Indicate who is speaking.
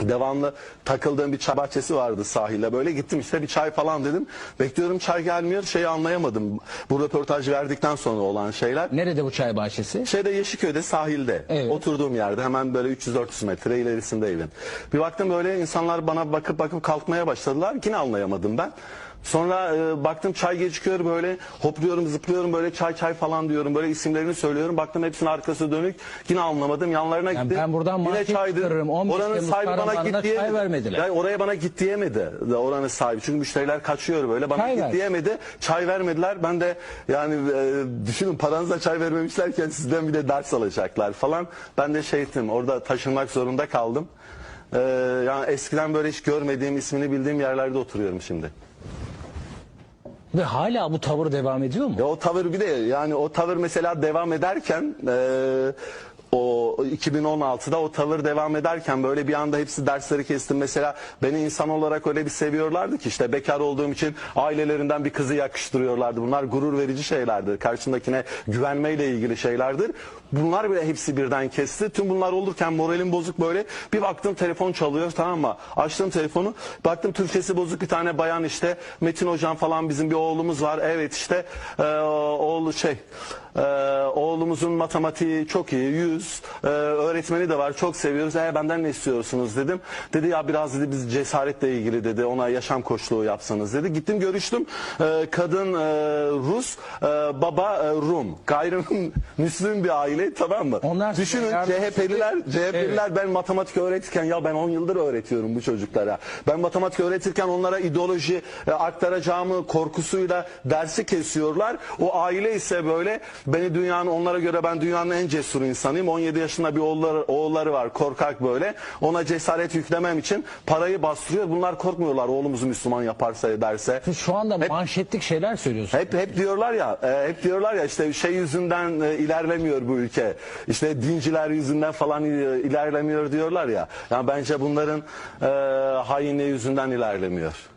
Speaker 1: devamlı takıldığım bir çay bahçesi vardı sahilde böyle gittim işte bir çay falan dedim bekliyorum çay gelmiyor şeyi anlayamadım bu röportajı verdikten sonra olan şeyler
Speaker 2: Nerede bu çay bahçesi?
Speaker 1: Şeyde Yeşilköy'de sahilde
Speaker 2: Evet.
Speaker 1: oturduğum yerde hemen böyle 300-400 metre ilerisinde evin. Bir baktım böyle insanlar bana bakıp bakıp kalkmaya başladılar. Yine anlayamadım ben. Sonra e, baktım çay gecikiyor böyle hopluyorum zıplıyorum böyle çay çay falan diyorum böyle isimlerini söylüyorum. Baktım hepsinin arkası dönük yine anlamadım yanlarına
Speaker 2: Yani
Speaker 1: gittim.
Speaker 2: ben buradan
Speaker 1: Yine
Speaker 2: çıkarırım. 15
Speaker 1: Oranın
Speaker 2: Temmuz
Speaker 1: sahibi bana
Speaker 2: kahramanlarına
Speaker 1: git diyemedi.
Speaker 2: çay vermediler.
Speaker 1: Yani oraya bana git diyemedi de oranın sahibi. Çünkü müşteriler kaçıyor böyle bana
Speaker 2: Çay
Speaker 1: git
Speaker 2: ver.
Speaker 1: diyemedi. Çay vermediler. Ben de yani e, düşünün paranıza çay vermemişlerken sizden bir de ders alacaklar falan. Ben de şey ettim orada taşınmak zorunda kaldım. E, yani eskiden böyle hiç görmediğim ismini bildiğim yerlerde oturuyorum şimdi.
Speaker 2: Ve hala bu tavır devam ediyor mu?
Speaker 1: Ya o tavır bir de yani o tavır mesela devam ederken e, 2016'da o tavır devam ederken böyle bir anda hepsi dersleri kestim. Mesela beni insan olarak öyle bir seviyorlardı ki işte bekar olduğum için ailelerinden bir kızı yakıştırıyorlardı. Bunlar gurur verici şeylerdir. Karşındakine güvenmeyle ilgili şeylerdir. Bunlar bile hepsi birden kesti. Tüm bunlar olurken moralim bozuk böyle. Bir baktım telefon çalıyor tamam mı? Açtım telefonu. Baktım Türkçesi bozuk bir tane bayan işte. Metin hocam falan bizim bir oğlumuz var. Evet işte e, oğlu şey e, oğlumuzun matematiği çok iyi. 100. E, öğretmeni de var. Çok seviyoruz. E, benden ne istiyorsunuz dedim. Dedi ya biraz dedi biz cesaretle ilgili dedi. Ona yaşam koçluğu yapsanız dedi. Gittim görüştüm. E, kadın e, Rus, e, baba e, Rum. Gayrimüslim bir aile tamam mı?
Speaker 2: Onlar size
Speaker 1: Düşünün
Speaker 2: yardım-
Speaker 1: CHP'liler, CHP'liler ben matematik öğretirken ya ben 10 yıldır öğretiyorum bu çocuklara. Ben matematik öğretirken onlara ideoloji e, aktaracağımı korkusuyla dersi kesiyorlar. O aile ise böyle beni dünyanın onlara göre ben dünyanın en cesur insanıyım. 17 yaşında bir oğulları, oğulları var korkak böyle. Ona cesaret yüklemem için parayı bastırıyor. Bunlar korkmuyorlar oğlumuzu Müslüman yaparsa ederse.
Speaker 2: Siz şu anda manşetlik şeyler söylüyorsunuz.
Speaker 1: Hep hep diyorlar ya, e, hep diyorlar ya işte şey yüzünden e, ilerlemiyor bu ülke. İşte dinciler yüzünden falan e, ilerlemiyor diyorlar ya. Yani bence bunların e, hainliği yüzünden ilerlemiyor.